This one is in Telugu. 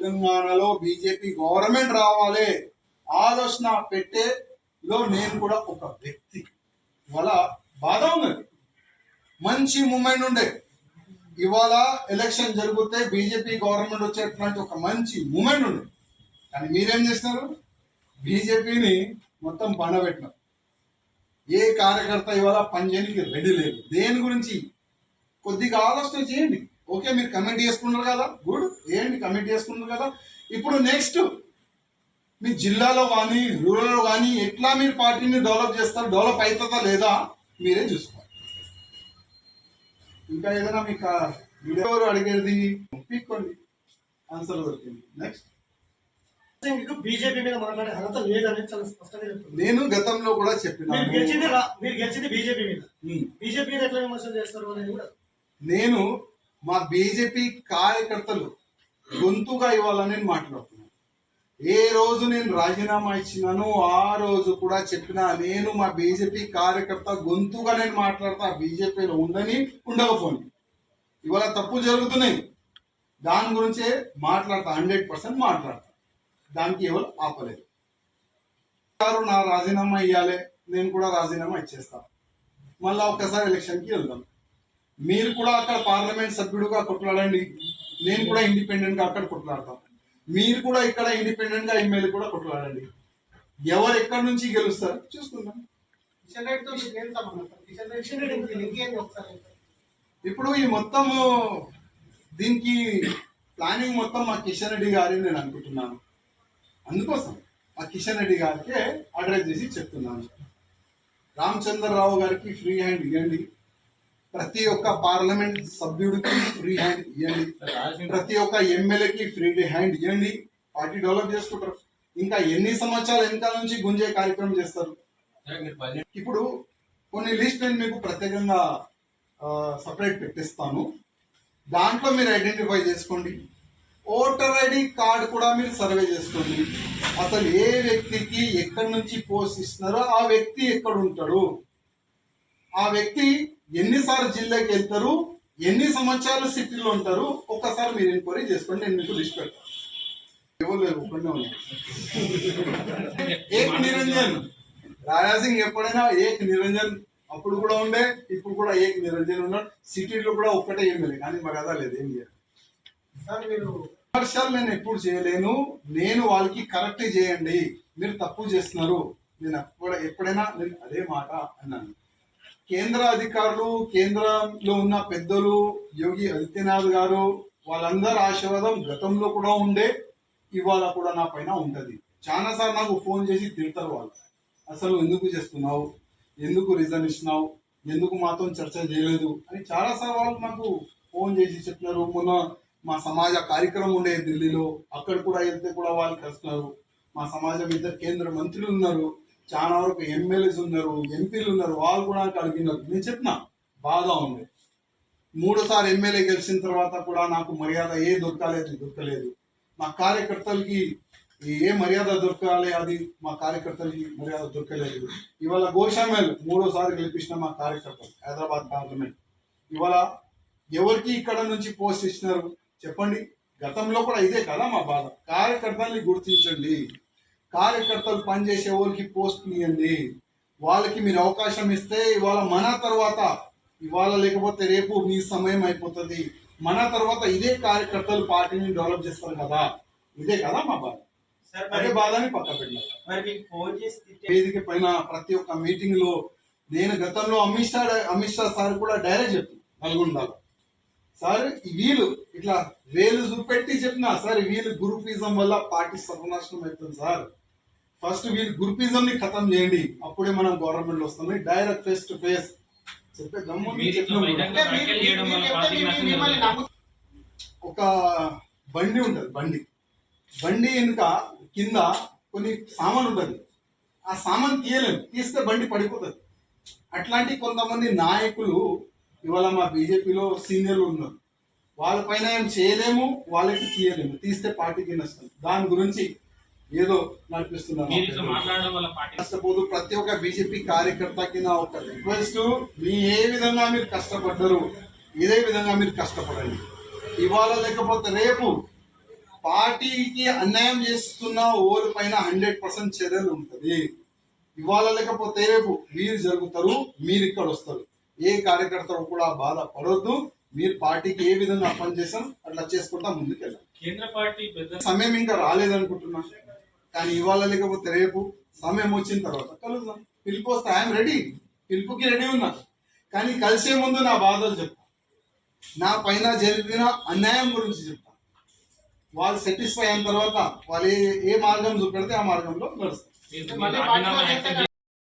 తెలంగాణలో బీజేపీ గవర్నమెంట్ రావాలి. ఆలోచన పెట్టేలో నేను కూడా ఒక వ్యక్తి. ఇవాళ బాధ ఉన్నది. మంచి మూమెంట్ ఉండే. ఇవాళ ఎలక్షన్ జరిగితే బీజేపీ గవర్నమెంట్ వచ్చేటువంటి ఒక మంచి మూమెంట్ ఉండే. కానీ మీరేం చేస్తున్నారు బీజేపీని మొత్తం పండబెట్టినారు ఏ కార్యకర్త ఇవాళ పనిచేయడానికి రెడీ లేదు. దేని గురించి? కొద్దిగా ఆలోచన చేయండి. ఓకే మీరు కమెంట్ చేసుకున్నారు కదా? గుడ్. ఏంటి కమెంట్ చేసుకున్నారు కదా? ఇప్పుడు నెక్స్ట్ మీ జిల్లాలో కానీ రూరల్లో కానీ ఎట్లా మీరు పార్టీని డెవలప్ చేస్తారు? డెవలప్ అవుతుందా లేదా మీరే చూసుకోవాలి. ఇంకా ఏదైనా మీకు వీడియో ఎవరు అడిగేది? పీక్కోండి ఆన్సర్ దొరికింది. నెక్స్ట్ మీకు బీజేపీ మీద మాట్లాడే అర్హత లేదని చాలా స్పష్టంగా చెప్తుంది. నేను గతంలో కూడా మీరు చెప్పినాను గెలిచింది రా- మీరు గెలిచింది బీజేపీ మీద. బీజేపీ మీద ఎట్లా విమర్శలు చేస్తారు అనేది కూడా. నేను మా బీజేపీ కార్యకర్తలు గొంతుగా ఇవ్వాలని నేను మాట్లాడుతున్నాను. ఏ రోజు నేను రాజీనామా ఇచ్చినాను ఆ రోజు కూడా చెప్పిన నేను మా బీజేపీ కార్యకర్త గొంతుగా నేను మాట్లాడతా బీజేపీలో ఉండని ఉండకపోని. ఇవాళ తప్పు జరుగుతున్నాయి. దాని గురించే మాట్లాడతా హండ్రెడ్ పర్సెంట్ మాట్లాడతా. దానికి ఎవరు ఆపలేదు. నా రాజీనామా ఇవ్వాలి నేను కూడా రాజీనామా ఇచ్చేస్తాను మళ్ళీ ఒక్కసారి ఎలక్షన్కి వెళ్దాం. మీరు కూడా అక్కడ పార్లమెంట్ సభ్యుడుగా కొట్లాడండి. నేను కూడా ఇండిపెండెంట్గా అక్కడ కొట్లాడతాం. మీరు కూడా ఇక్కడ ఇండిపెండెంట్గా ఎమ్మెల్యే కూడా కొట్లాడండి. ఎవరు ఎక్కడి నుంచి గెలుస్తారు? చూసుకుందాం. ఇప్పుడు ఈ మొత్తం దీనికి ప్లానింగ్ మొత్తం మా కిషన్ రెడ్డి గారి నేను అనుకుంటున్నాను. అందుకోసం ఆ కిషన్ రెడ్డి గారికి అడ్రస్ చేసి చెప్తున్నాను. రామచంద్రరావు గారికి ఫ్రీ హ్యాండ్ ఇవ్వండి ప్రతి ఒక్క పార్లమెంట్ సభ్యుడికి ఫ్రీ హ్యాండ్ ఇవ్వండి ప్రతి ఒక్క ఎమ్మెల్యేకి ఫ్రీ హ్యాండ్ ఇవ్వండి పార్టీ డెవలప్ చేసుకుంటారు. ఇంకా ఎన్ని సంవత్సరాలు వెనకాల నుంచి గుంజే కార్యక్రమం చేస్తారు? ఇప్పుడు కొన్ని లిస్ట్ నేను మీకు ప్రత్యేకంగా సపరేట్ పెట్టిస్తాను. దాంట్లో మీరు ఐడెంటిఫై చేసుకోండి. ఓటర్ ఐడి కార్డు కూడా మీరు సర్వే చేసుకోండి. అసలు ఏ వ్యక్తికి ఎక్కడి నుంచి పోస్ట్ ఇస్తున్నారో ఆ వ్యక్తి ఎక్కడ ఉంటాడు? ఆ వ్యక్తి ఎన్నిసార్లు జిల్లాకి వెళ్తారు ఎన్ని సంవత్సరాలు సిటీలో ఉంటారు ఒక్కసారి మీరు ఎంక్వైరీ చేసుకోండి నేను మీకు లిస్ట్ పెడతాను ఎవరు ఒక్కడే ఏక్ నిరంజన్. రాజాసింగ్ ఎప్పుడైనా ఏక్ నిరంజన్ అప్పుడు కూడా ఉండే ఇప్పుడు కూడా ఏక్ నిరంజన్ ఉన్నాడు. సిటీలో కూడా ఒక్కటే ఎమ్మెల్యే కానీ మరి అదా లేదు ఏం చేయాలి సార్ మీరు విమర్శలు నేను ఎప్పుడు చేయలేను నేను వాళ్ళకి కరెక్ట్ చేయండి. మీరు తప్పు చేస్తున్నారు. నేను కూడా ఎప్పుడైనా నేను అదే మాట అన్నాను. కేంద్ర అధికారులు కేంద్రంలో ఉన్న పెద్దలు యోగి ఆదిత్యనాథ్ గారు వాళ్ళందరి ఆశీర్వాదం గతంలో కూడా ఉండే ఇవాళ కూడా నా పైన ఉంటుంది. చాలా సార్ నాకు ఫోన్ చేసి తిడతారు వాళ్ళు. అసలు ఎందుకు చేస్తున్నావు? ఎందుకు రీజన్ ఇచ్చినావు ఎందుకు మాతో చర్చ చేయలేదు? అని చాలా సార్ వాళ్ళు నాకు ఫోన్ చేసి చెప్పినారు. మొన్న మా సమాజ కార్యక్రమం ఉండే ఢిల్లీలో అక్కడ కూడా వెళ్తే కూడా వాళ్ళు కలుస్తున్నారు. మా సమాజం ఇద్దరు కేంద్ర మంత్రులు ఉన్నారు. చాలా వరకు ఎమ్మెల్యేస్ ఉన్నారు ఎంపీలు ఉన్నారు వాళ్ళు కూడా అడిగినారు నేను చెప్పిన బాగా ఉంది. మూడోసారి ఎమ్మెల్యే గెలిచిన తర్వాత కూడా నాకు మర్యాద ఏ దొరకాలేదు దొరకలేదు. మా కార్యకర్తలకి ఏ మర్యాద దొరకాలి అది మా కార్యకర్తలకి మర్యాద దొరకలేదు. ఇవాళ గోషామేల్ మూడోసారి గెలిపించిన మా కార్యకర్తలు హైదరాబాద్ పార్లమెంట్ ఇవాళ ఎవరికి ఇక్కడ నుంచి పోస్ట్ ఇచ్చినారు? చెప్పండి. గతంలో కూడా ఇదే కదా మా బాధ. కార్యకర్తల్ని గుర్తించండి. కార్యకర్తలు పనిచేసే వాళ్ళకి పోస్ట్ ఇవ్వండి వాళ్ళకి మీరు అవకాశం ఇస్తే ఇవాళ మన తర్వాత ఇవాళ లేకపోతే రేపు మీ సమయం అయిపోతుంది. మన తర్వాత ఇదే కార్యకర్తలు పార్టీని డెవలప్ చేస్తారు కదా. ఇదే కదా మా బాధ. సార్ అదే బాధని పక్క పెట్టినారు వేదిక పైన ప్రతి ఒక్క మీటింగ్లో నేను గతంలో అమిత్ షా అమిత్ షా సార్ కూడా డైరెక్ట్ చెప్పాను నల్గొండలో. సార్ వీళ్ళు ఇట్లా వేలు చూపెట్టి చెప్పిన సార్ వీళ్ళు గ్రూపిజం వల్ల పార్టీ సర్వనాశనం అవుతుంది సార్. ఫస్ట్ వీళ్ళు గ్రూపిజం ని ఖతం చేయండి. అప్పుడే మనం గవర్నమెంట్ వస్తుంది డైరెక్ట్ ఫేస్ టు ఫేస్. చెప్పే దమ్ము ఒక బండి ఉంటుంది బండి. బండి వెనుక కింద కొన్ని సామాన్ ఉంటుంది. ఆ సామాన్ తీయలేము తీస్తే బండి పడిపోతుంది. అట్లాంటి కొంతమంది నాయకులు ఇవాళ మా బీజేపీలో సీనియర్లు ఉన్నారు. వాళ్ళపైన ఏం చేయలేము వాళ్ళకి తీయలేము. తీస్తే పార్టీకి నష్టం. దాని గురించి ఏదో నడిపిస్తున్నారు. ప్రతి ఒక్క బీజేపీ కార్యకర్తకి నా ఒక రిక్వెస్ట్ మీ ఏ విధంగా మీరు కష్టపడ్డరు ఇదే విధంగా మీరు కష్టపడండి. ఇవాళ లేకపోతే రేపు పార్టీకి అన్యాయం చేస్తున్న ఓరు పైన హండ్రెడ్ పర్సెంట్ చర్యలు ఉంటది. ఇవాళ లేకపోతే రేపు మీరు జరుగుతారు మీరు ఇక్కడ వస్తారు. ఏ కార్యకర్తలు కూడా బాధ పడవద్దు మీరు పార్టీకి ఏ విధంగా పనిచేస్తాం అట్లా చేసుకుంటా ముందుకెళ్ళాలి కేంద్ర పార్టీ సమయం ఇంకా రాలేదనుకుంటున్నా. కానీ ఇవాళ లేకపోతే రేపు సమయం వచ్చిన తర్వాత కలుద్దాం. పిలుపు వస్తా ఐఎమ్ రెడీ పిలుపుకి రెడీ ఉన్నా. కానీ కలిసే ముందు నా బాధలు చెప్తా. నా పైన జరిగిన అన్యాయం గురించి చెప్తా. వాళ్ళు సాటిస్ఫై అయిన తర్వాత వాళ్ళు ఏ ఏ మార్గం చూపెడితే ఆ మార్గంలో నడుస్తారు